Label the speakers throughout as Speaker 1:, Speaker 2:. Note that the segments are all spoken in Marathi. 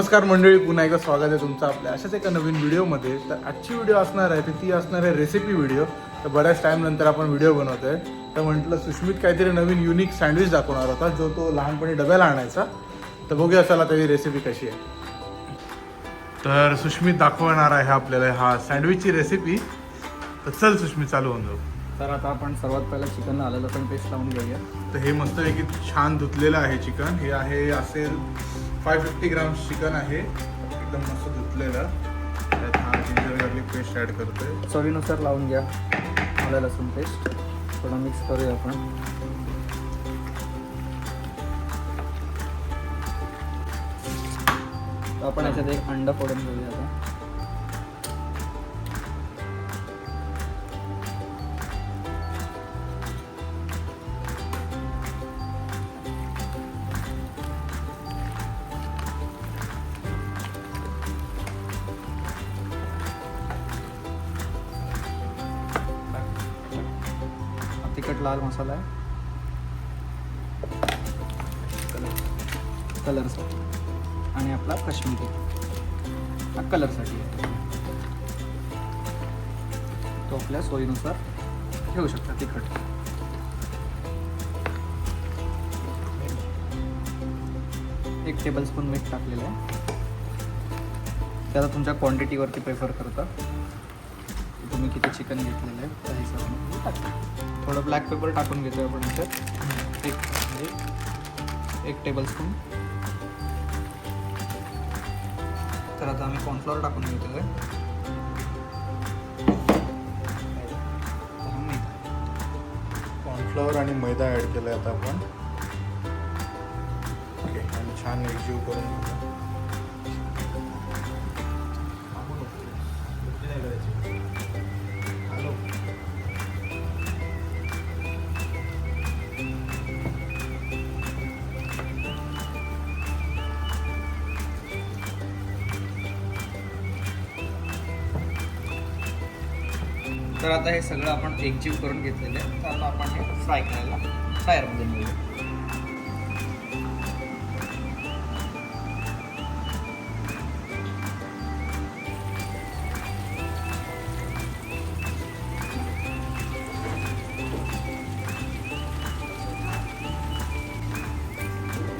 Speaker 1: नमस्कार मंडळी पुन्हा एकदा स्वागत आहे तुमचं आपल्या अशाच एका नवीन व्हिडिओमध्ये. तर आजची व्हिडिओ असणार आहे तर ती असणार आहे रेसिपी व्हिडिओ तर बऱ्याच टाईम नंतर आपण व्हिडिओ बनवतोय तर म्हटलं सुष्मित काहीतरी नवीन युनिक सँडविच दाखवणार होता जो तो लहानपणी डब्याला आणायचा. तर बघूया चला त्याची रेसिपी कशी आहे. तर सुष्मित दाखवणार आहे आपल्याला हा सँडविचची रेसिपी तर चल सुष्मित चालू होऊन जाऊ.
Speaker 2: तर आता आपण सर्वात पहिला चिकन आलं लसूण पेस्ट लावून घेऊया.
Speaker 1: तर हे मस्तपैकी छान धुतलेलं आहे चिकन हे आहे असेल फाय फिफ्टी ग्राम चिकन आहे. एकदम मस्त धुतलेलं. त्यात हा जिंजर गार्लिक पेस्ट ॲड करतोय.
Speaker 2: चवीनुसार लावून घ्या. आलं लसूण पेस्ट थोडं मिक्स करूया आपण. आपण याच्यात एक अंडा फोडून घेऊया आता. तिखट लाल मसाला आहे. कलर कलरसाठी. आणि आपला काश्मीरी. हा कलरसाठी तो आपल्या सोयीनुसार ठेवू शकता तिखट. एक टेबलस्पून मीठ टाकलेलं आहे. त्याला तुमच्या क्वांटिटीवरती प्रेफर करता. मी किती चिकन घेतलेलं आहे त्या हिशोबाने टाकतो. थोडं ब्लॅक पेपर टाकून घेतो आपण याच्यात. एक म्हणजे एक एक टेबलस्पून तर आता आम्ही कॉर्नफ्लॉवर टाकून घेतलेलं आहे
Speaker 1: कॉर्नफ्लॉवर आणि मैदा ॲड केला आता आपण. ओके आणि छान एकजीव करून घेतो
Speaker 2: तर आता हे सगळं आपण एकजीव करून घेतलेलं आहे. तर आता आपण हे फ्राय करायला फ्रायरमध्ये मिळू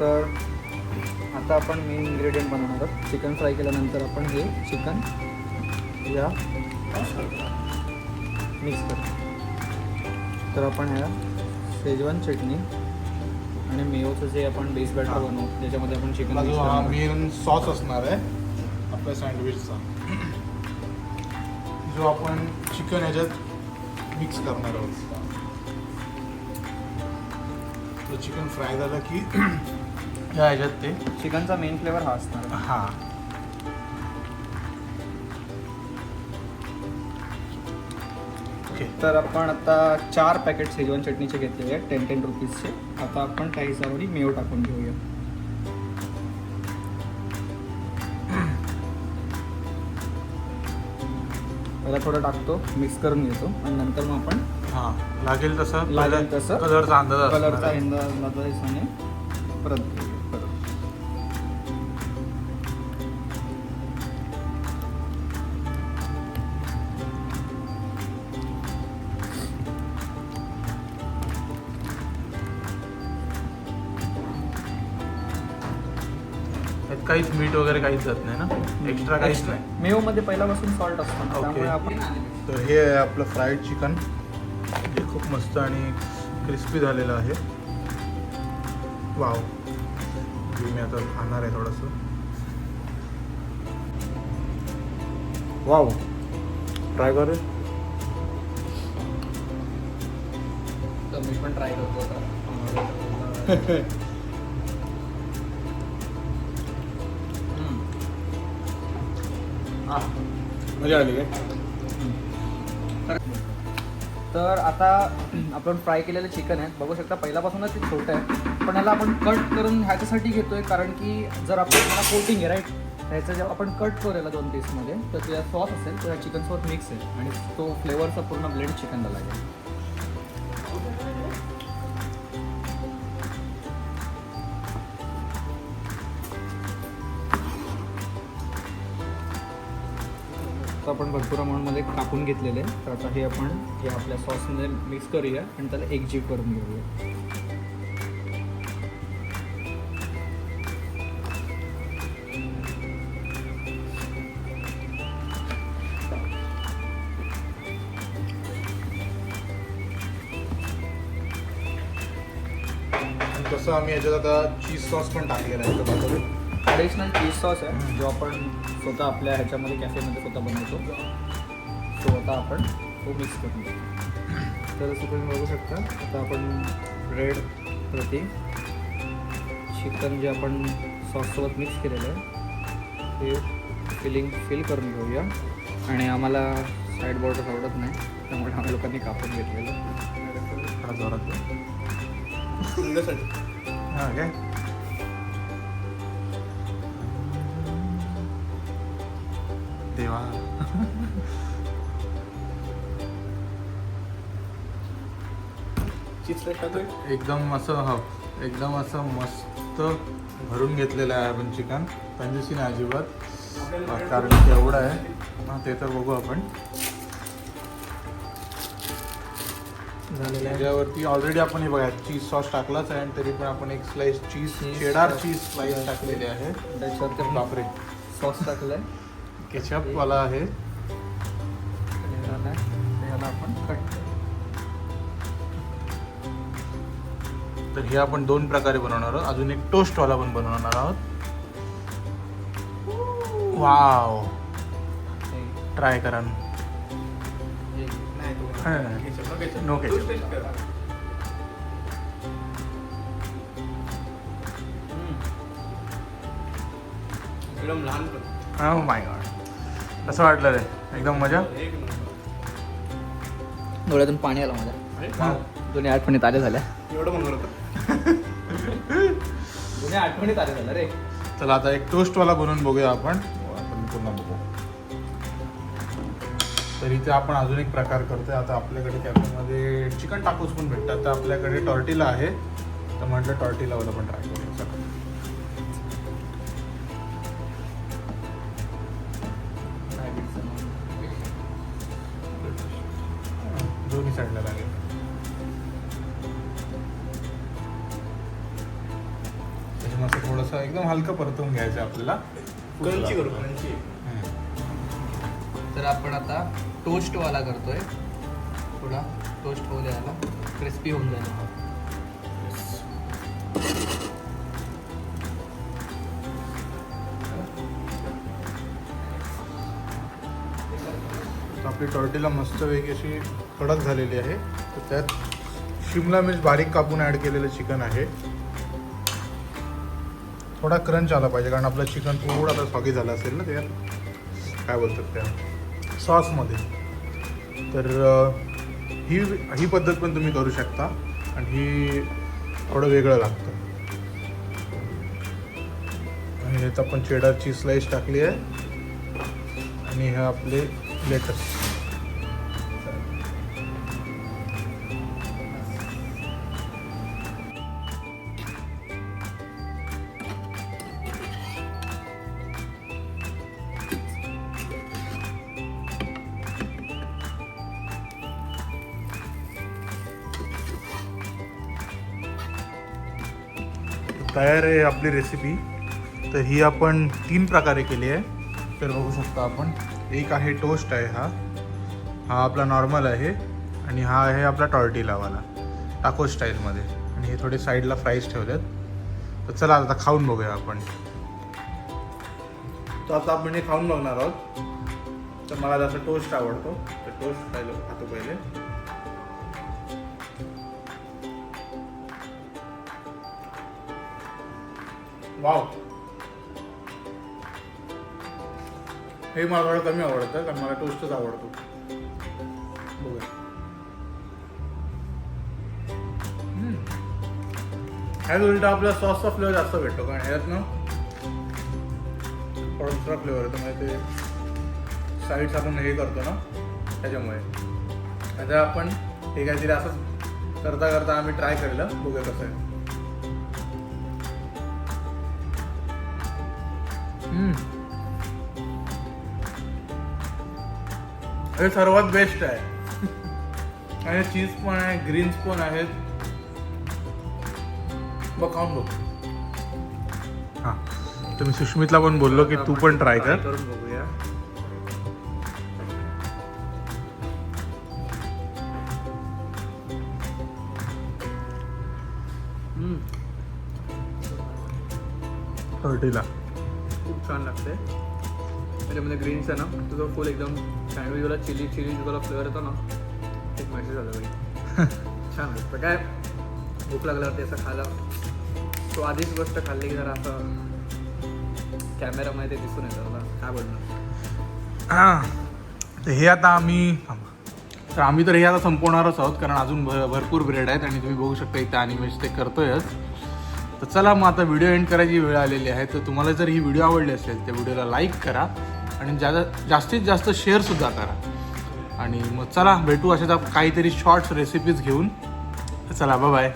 Speaker 2: तर आता आपण मेन इन्ग्रेडियंट बनवणार आहोत. चिकन फ्राय केल्यानंतर आपण हे चिकन या मिक्स कर तर आपण ह्या शेजवान चटणी आणि मेयोचं जे आपण बेस बॅटर. बनवू ज्याच्यामध्ये आपण चिकन.
Speaker 1: मेन सॉस असणार आहे आपल्या सँडविचचा जो आपण चिकन ह्याच्यात मिक्स करणार आहोत चिकन फ्राय झालं की ह्या ह्याच्यात ते
Speaker 2: चिकनचा मेन फ्लेवर हा असणार.
Speaker 1: हा ओके.
Speaker 2: तर आपण आता चार पॅकेट शेजवान चटणीचे घेतलेले आहेत टेन टेन रुपीजचे आता आपण त्या हिशोबाने मेयो टाकून घेऊया. पहिला थोडं टाकतो मिक्स करून घेतो आणि नंतर मग आपण
Speaker 1: हा लागेल तसं
Speaker 2: लागेल तसं
Speaker 1: कलरचा अंदाज
Speaker 2: कलरचा हिशोबाने परत घेऊया.
Speaker 1: काहीच मीठ वगैरे काहीच जात नाही ना? एक्स्ट्रा काहीच नाही.
Speaker 2: मेयो मध्ये पहिल्यापासून सॉल्ट असतो ना. त्यामुळे आपण
Speaker 1: तर हे आहे आपलं फ्राईड चिकन जे खूप मस्त आणि क्रिस्पी झालेलं आहे. वाव हे मी आता खाणार आहे थोडंसं. वाव ट्राय करे.
Speaker 2: तर मी पण ट्राय करतो आता.
Speaker 1: मजा आली काय?
Speaker 2: तर आता आपण फ्राय केलेलं चिकन आहे. बघू शकता पहिल्यापासूनच ते छोटं आहे. पण ह्याला आपण कट करून ह्याच्यासाठी घेतोय कारण की जर आपल्याला कोटिंग आहे राईट ह्याचं जेव्हा आपण कट करू याला दोन पीसमध्ये तर त्याचा सॉस असेल तर चिकन सॉस मिक्स आहे. आणि तो फ्लेवरचा पूर्ण ब्लेंड चिकनला लागेल. आपण भरपूर अमाऊंटमध्ये कापून घेतलेले तर आता हे आपण हे आपल्या सॉसमध्ये मिक्स करूया आणि त्याला एकजीव करून घेऊया.
Speaker 1: तसं आम्ही याच्यात आता चीज सॉस पण टाकलेला आहे
Speaker 2: ॲडिशनल चीज सॉस आहे जो आपण स्वतः आपल्या ह्याच्यामध्ये कॅफेमध्ये स्वतः बनवतो. तो आता आपण तो मिक्स करून घेऊ. तर असं तुम्ही बघू शकता आता आपण ब्रेड प्रती चिकन जे आपण सॉससोबत मिक्स केलेलं आहे ते फिलिंग फिल करून घेऊया. आणि आम्हाला साईड बॉर्डर आवडत नाही त्यामुळे आम्ही लोकांनी कापून घेतलेलं.
Speaker 1: जोरात हा काय
Speaker 2: चीज
Speaker 1: एकदम असं हा. एकदम असं मस्त भरून घेतलेलं आहे आपण चिकन. कंजूसी नाही अजिबात. कारण की एवढं आहे. हा ते तर बघू आपण. त्याच्यावरती ऑलरेडी आपण हे बघा चीज सॉस टाकलाच आहे आणि तरी पण आपण एक slice cheese cheddar. Cheese slice टाकलेली आहे.
Speaker 2: त्याच्यावरती
Speaker 1: बापरे.
Speaker 2: सॉस टाकलं आहे
Speaker 1: केचप वाला आहे.
Speaker 2: आपण कट
Speaker 1: तर हे आपण दोन प्रकारे बनवणार आहोत. अजून एक टोस्टवाला पण बनवणार आहोत. वाव ट्राय करा. नो
Speaker 3: एकदम लहान
Speaker 1: हो माय गॉड कसं वाटलं रे. एकदम मजा.
Speaker 2: डोळ्यातून पाणी आलं माझ्या.
Speaker 1: हा.
Speaker 2: जुन्या आठवणी ताज्या झाल्या.
Speaker 3: एवढं म्हणत होतं
Speaker 2: जुन्या आठवणी ताज्या झाल्या रे.
Speaker 1: चला आता एक टोस्टवाला बनवून बघूया आपण. आपण पुन्हा बघू. तर इथे आपण अजून एक प्रकार करतोय. आता आपल्याकडे कॅफेमध्ये चिकन टाकोस पण भेटतात. तर आपल्याकडे टॉर्टिला आहे. तर म्हटलं टॉर्टिलावाला पण ट्राय साईडला लागेल त्याच्यामुळे असं थोडंसं एकदम हलकं परतवून घ्यायचं आपल्याला.
Speaker 3: क्रंची करू क्रंची.
Speaker 2: तर आपण आता टोस्टवाला करतोय. थोडा टोस्ट होऊ द्यायला. क्रिस्पी होऊन जाईल.
Speaker 1: आपली टॉर्टिला मस्तपैकी अशी कडक झालेली आहे. तर त्यात शिमला मिर्च बारीक कापून ॲड केलेलं चिकन आहे. थोडा क्रंच आला पाहिजे कारण आपलं चिकन थोडं आता सॉगी झालं असेल ना त्यात काय बोलतात त्या सॉसमध्ये तर ही ही पद्धत पण तुम्ही करू शकता आणि ही थोडं वेगळं लागतं. आणि ह्याचा आपण चेडारची स्लाईस टाकली आहे. आणि हे आपले लेटस तयार आहे आपली रेसिपी तर ही आपण तीन प्रकारे केली आहे. तर बघू शकता आपण एक आहे टोस्ट आहे हा. हा आपला नॉर्मल आहे आणि हा आहे आपला टॉर्टिलावाला टाको स्टाईलमध्ये आणि हे थोडे साईडला फ्राईज ठेवलेत. तर चला आता खाऊन बघूया आपण. तर आता आपण हे खाऊन बघणार आहोत. तर मला जसं टोस्ट आवडतो तर टोस्ट खायला खातो पहिले. वाव. हे मला थोडं कमी आवडतं कारण मला टोस्टच आवडतो. बघूया. हम्म. ह्यात उलटा आपला सॉसचा फ्लेवर जास्त भेटतो कारण ह्यात ना थोडा दुसरा फ्लेवर येतो म्हणजे ते साईड्स आपण हे करतो ना त्याच्यामुळे. आता आपण हे काहीतरी असंच करता करता आम्ही ट्राय केलं बघूया कसं आहे. हे सर्वात बेस्ट आहे. आणि चीज पण आहे ग्रीन्स पण आहेत. बघ खाऊन बघ. हां. तर मी सुष्मितला पण बोललो की तू पण ट्राय कर.
Speaker 2: करून बघूया. खूप छान लागते त्याच्यामध्ये ग्रीन्स आहे ना तुझं फुल एकदम सँडविचवाला चिली चिली तुला फ्लेवर येतो ना एक मेसेज झालं बाई छान वाटतं काय? भूक लागल्यावरती असं खायला. तो आधीच गोष्ट खाल्ली की जरा असं कॅमेरामध्ये ते दिसून येतं मला काय बोलणार?
Speaker 1: हां. तर हे आता आम्ही तर आम्ही तर हे आता संपवणारच आहोत कारण अजून भ भरपूर ब्रेड आहेत आणि तुम्ही बघू शकता इथे अनिमेश ते करतोयच. तर चला मग आता व्हिडिओ एंड करायची वेळ आलेली आहे. तर तुम्हाला जर ही व्हिडिओ आवडली असेल तर व्हिडिओला लाईक करा आणि ज्यादा जास्तीत जास्त शेअरसुद्धा करा. आणि मग चला भेटू अशा काहीतरी शॉर्ट्स रेसिपीज घेऊन. चला बाय